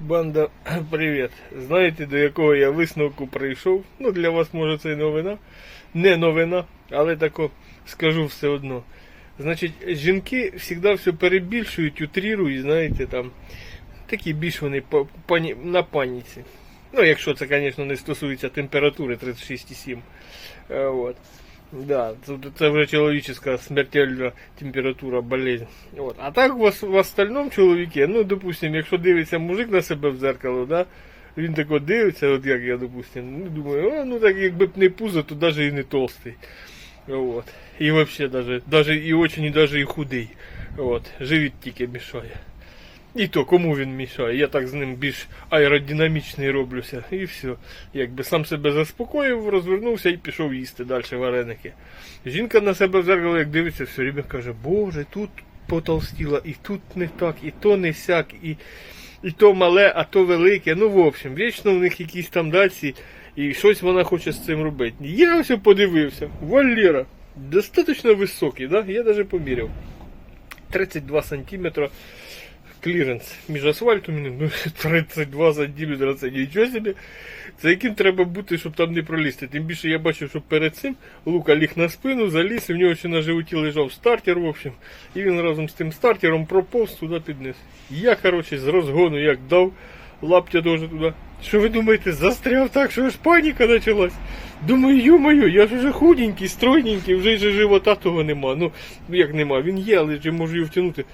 Банда, привіт. Знаєте, до якого я висновку прийшов? Ну, для вас може це і новина. Не новина, але тако скажу все одно. Значить, жінки завжди все перебільшують, утрірують, знаєте, там. Такі більш вони по- пані, на паніці. Ну, якщо це, звісно, не стосується температури 36,7. Е, От. Да, це, вже чоловіческа смертельна температура, болезнь. От. А так в, в остальному чоловіки, ну, допустим, якщо дивиться мужик на себе в зеркало, да, він тако дивиться, от як я, допустим, ну, думаю, о, ну так якби б не пузо, то навіть і не толстий. От. І взагалі даже, даже і очень, і даже і худий. От. Живіт тільки мішає. І то кому він мішає? Я так з ним більш аеродинамічний роблюся. І все. Якби сам себе заспокоїв, розвернувся і пішов їсти далі вареники. Жінка на себе в зеркало, як дивиться, все время каже, Боже, тут потолстіла, і тут не так, і то не сяк, і, і то мале, а то велике. Ну, в общем, вічно в них якісь там даці, і щось вона хоче з цим робити. Я ось подивився. Валера, достатньо високий, да? я навіть поміряв. 32 сантиметра кліренс між асфальтом. Ну, 32 сантиметра, це нічого собі. Це яким треба бути, щоб там не пролізти. Тим більше я бачив, що перед цим Лука ліг на спину, заліз, і в нього ще на животі лежав стартер, в общем. І він разом з тим стартером проповз туди підниз. Я, коротше, з розгону як дав лаптя теж туди. Що ви думаєте, застряв так, що аж паніка почалась? Думаю, ю-мою, я ж уже худенький, стройненький, вже живота того нема. Ну, як нема, він є, але ж можу його втягнути.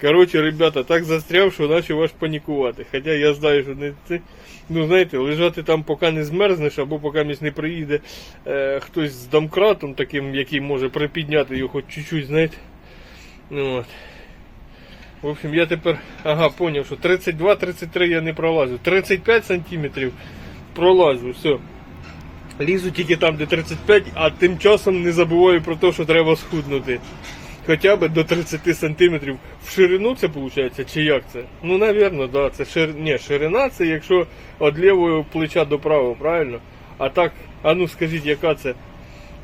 Коротше, ребята, так застряв, що почав аж панікувати. Хоча я знаю, що не це. Ну, знаєте, лежати там, поки не змерзнеш, або поки місь не приїде е, хтось з домкратом, таким, який може припідняти його хоч чуть-чуть, знаєте. Ну, от. В общем, я тепер, ага, поняв, що 32-33 я не пролазю. 35 сантиметрів пролазю, все. Лізу тільки там, де 35, а тим часом не забуваю про те, що треба схуднути. Хоча б до 30 сантиметрів. В ширину це виходить, чи як це? Ну, напевно, да. Це шир... Ні, ширина це якщо від лівого плеча до правого, правильно? А так, а ну скажіть, яка це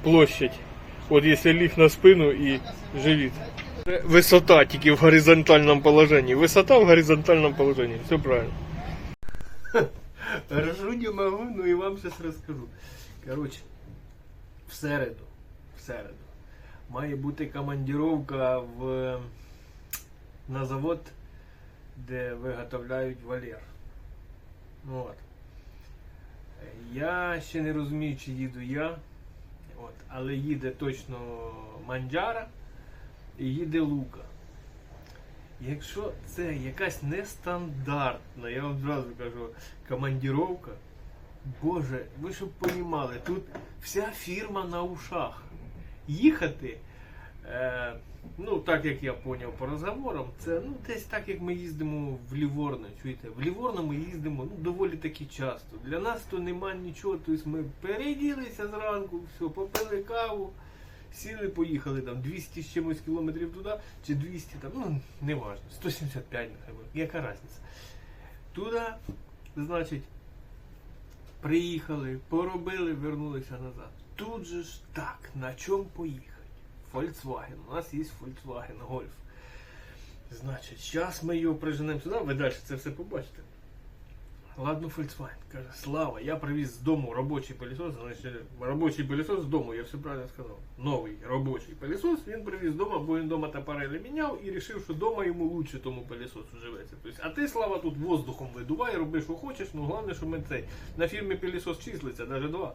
площадь? От якщо ліг на спину і живіт. Висота тільки в горизонтальному положенні. Висота в горизонтальному положенні. Все правильно. Ржу не могу, ну і вам зараз розкажу. Коротше, в середу, в середу має бути командировка в, на завод, де виготовляють валер. Ну, от. Я ще не розумію, чи їду я, от, але їде точно Манджара і їде Лука. Якщо це якась нестандартна, я вам одразу кажу, командіровка, Боже, ви щоб понімали, тут вся фірма на ушах. Їхати, е, ну так як я поняв по розговорам, це ну десь так як ми їздимо в Ліворно. Чуєте, в Ліворно ми їздимо ну, доволі таки часто. Для нас то нема нічого, тобто ми переділися зранку, все, попили каву. Сіли, поїхали там 200 з чимось кілометрів туди, чи 200 там, ну, не важно, 175, нехай яка різниця. Туди, значить, приїхали, поробили, вернулися назад. Тут же ж так, на чому поїхати? Volkswagen, у нас є Volkswagen Golf. Значить, зараз ми його приженемо сюди, ви далі це все побачите. Ладно, Volkswagen, каже, Слава, я привіз з дому робочий пилісос, значить, робочий пилісос з дому, я все правильно сказав. Новий робочий пилісос, він привіз з дому, бо він вдома тапарелі міняв і вирішив, що вдома йому лучше тому пилісосу живеться. Тобто, а ти, Слава, тут воздухом видувай, роби, що хочеш, ну головне, що ми цей. На фірмі пилісос числиться, навіть два.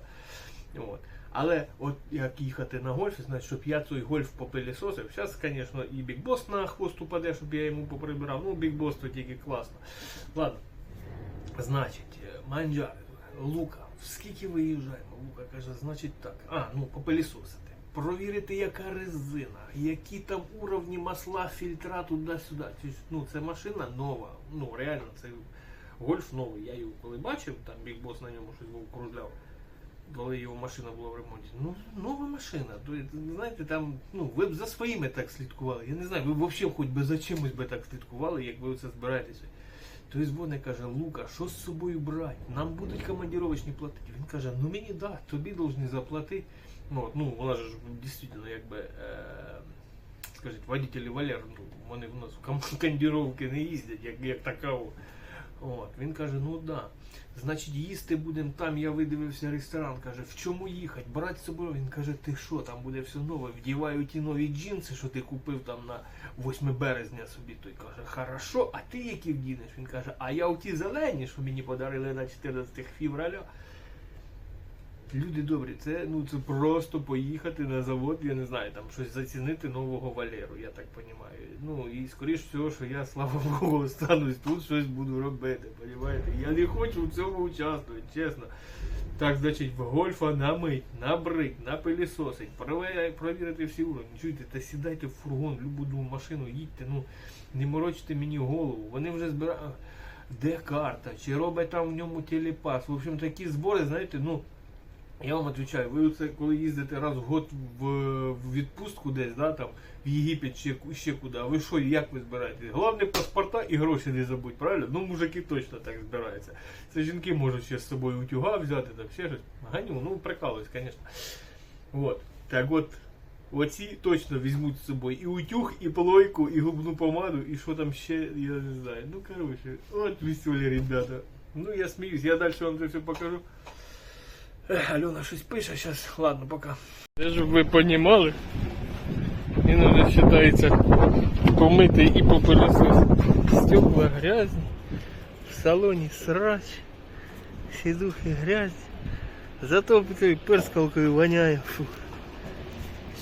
От. Але от як їхати на гольф, значить, щоб я цей гольф попилісосив, зараз, звісно, і бікбос на хвост упаде, щоб я йому поприбирав. Ну, бікбос то тільки класно. Ладно. Значить, е, манджари, Лука, скільки виїжджаємо? Лука каже, значить так. А, ну попилісосити. Провірити, яка резина, які там уровні масла, фільтра туди-сюди. Ну, це машина нова. Ну, реально, це гольф новий. Я його коли бачив, там бікбос на ньому щось був кружляв. Коли його машина була в ремонті. Ну, нова машина. Знаєте, там, ну, ви б за своїми так слідкували. Я не знаю, ви б взагалі хоч би за чимось би так слідкували, як ви це збираєтеся. Той дзвонить каже, Лука, що з собою брати? Нам будуть командировочні платити. Він каже, ну мені да, тобі повинні заплатити. Ну, ну вона ж дійсно, якби, е, скажіть, водителі Валер, ну, вони в нас в ком- командировки не їздять, як, як така. От. Він каже, ну да. Значить, їсти будемо там, я видивився ресторан. Каже, в чому їхати? Брати з собою. Він каже, ти що, там буде все нове. Вдіваю ті нові джинси, що ти купив там на 8 березня собі. Той каже, хорошо, а ти які вдінеш? Він каже, а я у ті зелені, що мені подарили на 14 февраля. Люди добрі, це ну це просто поїхати на завод, я не знаю, там щось зацінити нового Валеру, я так розумію. Ну і скоріш всього, що я, слава Богу, останусь тут, щось буду робити, розумієте? Я не хочу в цьому участвувати, чесно. Так, значить, в гольфа намить, набрить, напилісосить, провірити всі уровні. Чуєте, та сідайте в фургон, любу машину, їдьте, ну не морочте мені голову. Вони вже збирають. Де карта? Чи робить там в ньому телепас? В общем, такі збори, знаєте, ну. Я вам відповідаю, ви оце коли їздите раз в год в, в відпустку десь, да, там, в Єгипет чи ще куди, ви що, як ви збираєте? Головне паспорта і гроші не забудь, правильно? Ну, мужики точно так збираються. Це жінки можуть ще з собою утюга взяти, там ще щось. Ганю, ну прикалуюсь, звісно. Вот. Так от, оці точно візьмуть з собою і утюг, і плойку, і губну помаду, і що там ще, я не знаю. Ну, коротше, от веселі ребята. Ну, я сміюсь, я далі вам це все покажу. Ех, Альона щось пише, зараз, ладно, пока. Це щоб ви він уже вважається помитий і попилососити. Стекла грязні, в салоні срач, сідухи грязні. Зато перскалкою воняє. Фу.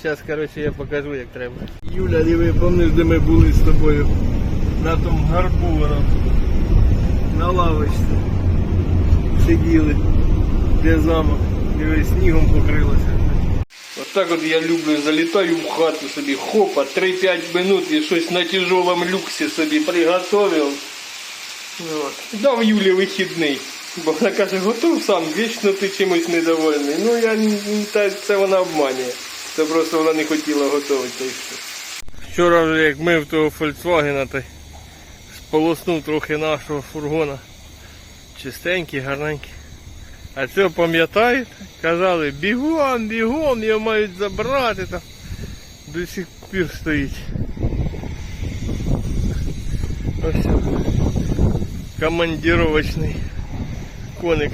Зараз, коротше, я покажу, як треба. Юля, диви, пам'ятаєш, де ми були з тобою на тому гарбу на лавочці. Сиділи де замок, диви, снігом покрилося. От так от я люблю, залітаю в хату собі, хопа, 3-5 минут і щось на тяжелому люксі собі приготовив. От. Дав Юлі вихідний. Бо вона каже, готов сам, вічно ти чимось недовольний. Ну я та, це вона обманює. Це просто вона не хотіла готувати. Вчора вже як мив того Volkswagen, то сполоснув трохи нашого фургона. Чистенький, гарненький. А це пам'ятаєте? Казали, бігом, бігом, його мають забрати там. До сих пір стоїть. Ось командировочний коник.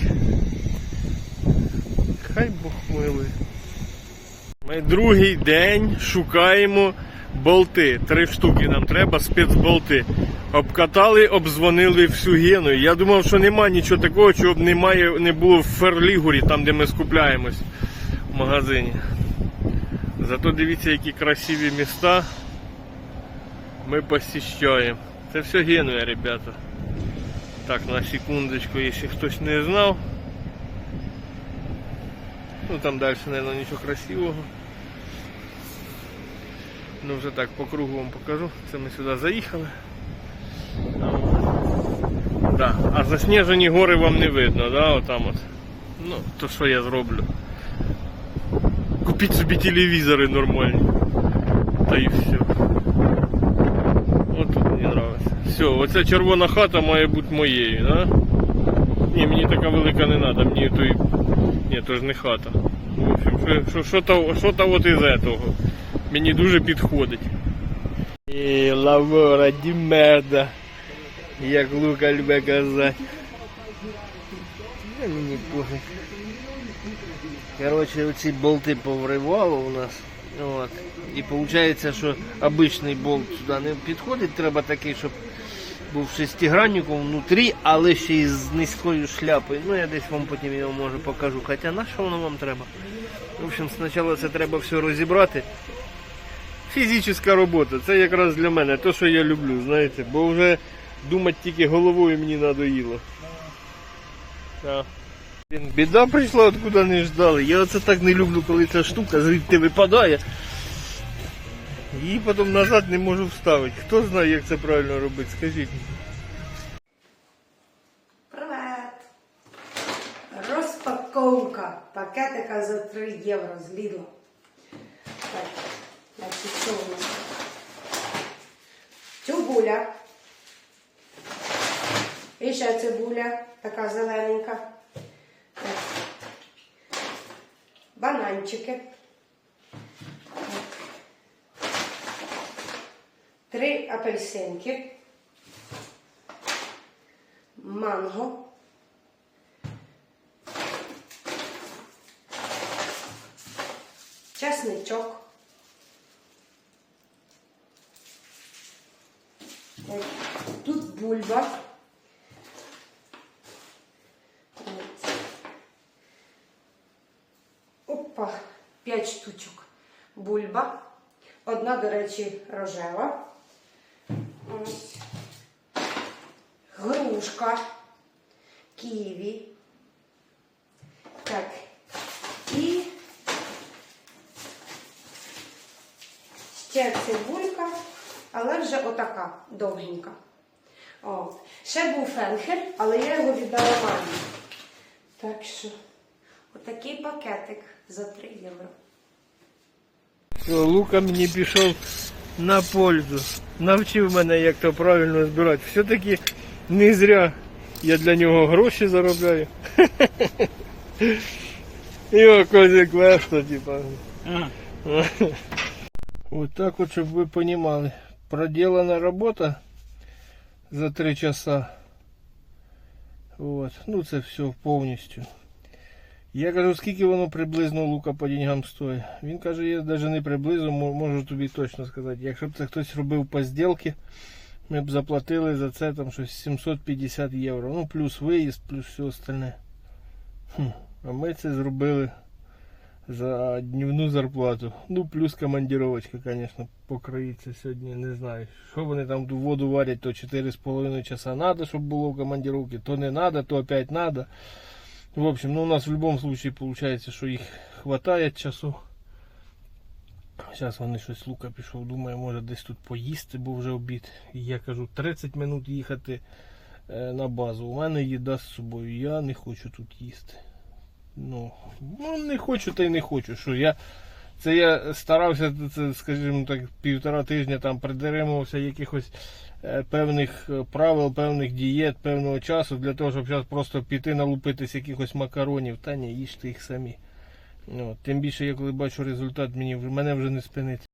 Хай Бог милує. Ми другий день шукаємо болти. Три штуки нам треба, спецболти. Обкатали, обдзвонили всю гену. Я думав, що нема нічого такого, чого б немає, не було в Ферлігурі, там де ми скупляємось в магазині. Зато дивіться, які красиві міста ми посіщаємо. Це все Генуя, ребята. Так, на секундочку, якщо хтось не знав. Ну там далі, мабуть, нічого красивого. Ну вже так по кругу вам покажу. Це ми сюди заїхали. Да. А засніжені гори вам не видно, да? Отам от. Ну, то що я зроблю? Купіть собі телевізори нормальні. Та і все. От тут мені подобається. Все, оця червона хата має бути моєю, да? Ні, мені така велика не треба, мені той. Ні, то ж не хата. В общем, що, то, що то от із этого. Мені дуже підходить. І лавора ді мерда. Як Лука любить казати. Короче, оці болти повривало у нас. От. І виходить, що обичний болт сюди не підходить, треба такий, щоб був шестигранником внутрі, але ще й з низькою шляпою. Ну я десь вам потім його може покажу. Хоча на що воно вам треба? В общем, спочатку це треба все розібрати. Фізична робота, це якраз для мене, те, що я люблю, знаєте, бо вже думати тільки головою мені надоїло. Так. Біда прийшла, откуда не ждали. Я оце так не люблю, коли ця штука звідти випадає. Її потім назад не можу вставити. Хто знає, як це правильно робити, скажіть. Привет! Розпаковка пакетика за 3 євро з Lidl. Так, значить, що у нас? Цибуля. І ще цибуля, така зелененька. Бананчики. Три апельсинки. манго. Чесничок. Тут бульба. Бульба. Одна, до речі, рожева. Ось. Грушка. Ківі. Так. І ще цибулька, але вже отака довгенька. От. Ще був фенхель, але я його віддала мамі. Так що, отакий пакетик за 3 євро. Все, Лука мені пішов на пользу. Навчив мене, як то правильно збирати. Все-таки не зря я для нього гроші заробляю. Його козик легко, типа. Вот так вот, чтобы вы понимали. Проделана работа за три часа. Вот. Ну, це все повністю. Я кажу, скільки воно приблизно лука по деньгам стоїть. Він каже, я навіть не приблизно можу тобі точно сказати. Якщо б це хтось робив по зділки, ми б заплатили за це там щось 750 євро. Ну, плюс виїзд, плюс все остальне. Хм. А ми це зробили за днівну зарплату. Ну, плюс командировочка, звісно, покроїться сьогодні. Не знаю. Що вони там ту воду варять, то 4,5 часа треба, щоб було в командировці, то не треба, то опять треба. В общем, ну у нас в любом случае получается, що їх хватает часу. Зараз вони щось Лука пішов, думаю, може десь тут поїсти, бо вже обід. І я кажу, 30 минут їхати е, на базу. У мене їда з собою. Я не хочу тут їсти. Ну, ну не хочу та й не хочу. Що я. Це я старався, це, скажімо так, півтора тижня там придержувався якихось е, певних е, правил, певних дієт, певного часу для того, щоб зараз просто піти налупитись якихось макаронів. Та ні, їжте їх самі. Ну, тим більше я коли бачу результат, мені мене вже не спинить.